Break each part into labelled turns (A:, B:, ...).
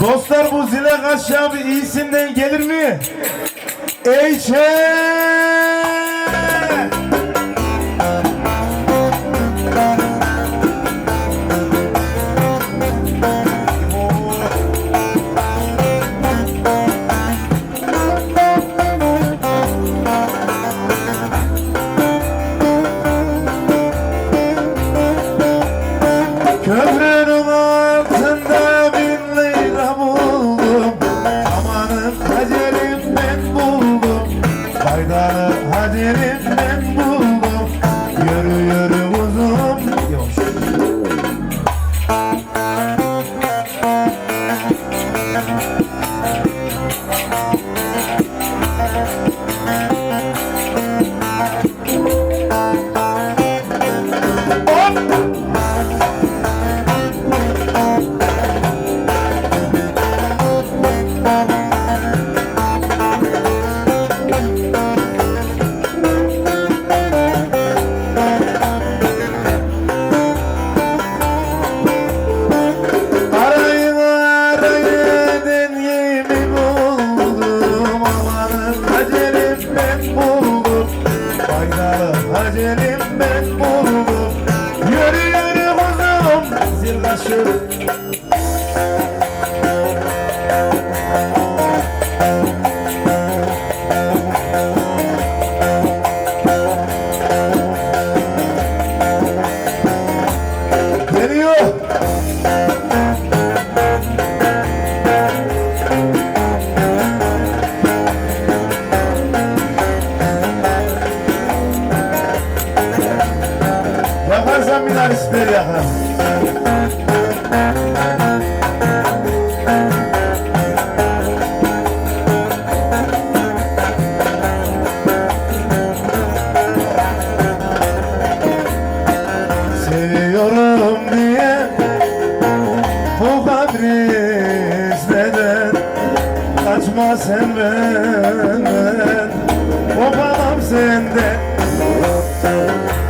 A: Dostlar bu zile kaç abi iyisinden gelir mi? Eyçe! Faydalı hacerim ben buldum Yürü yürü uzun Yavaş আসুক Kaçma sen benden Kopamam senden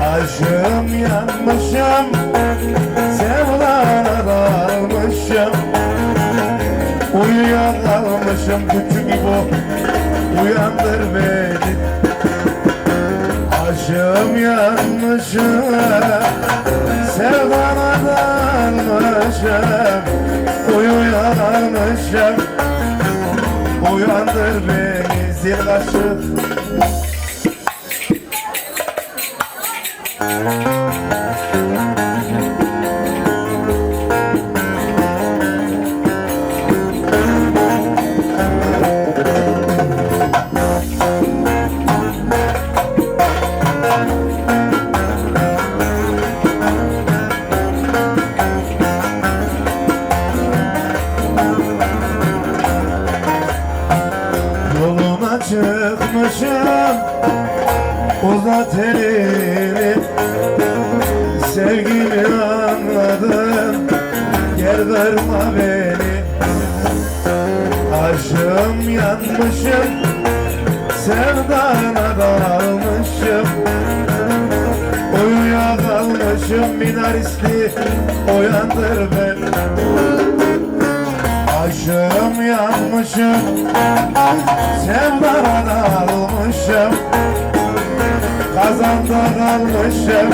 A: Aşığım yanmışım Sevdana dalmışım Uyuyakalmışım küçük bu Uyandır beni. Aşığım yanmışım Sevdana dalmışım Uyuyakalmışım Uyandır beni zil kaşık Thank you. Elini Sevgimi anladın Gel kırma beni. Aşığım yanmışım. Sevdana dalmışım. Uyuyakalmışım minaristi Uyandır beni Aşığım yanmışım. Sevdana dalmışım Kazanda kalmışım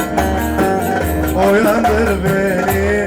A: Uyandır beni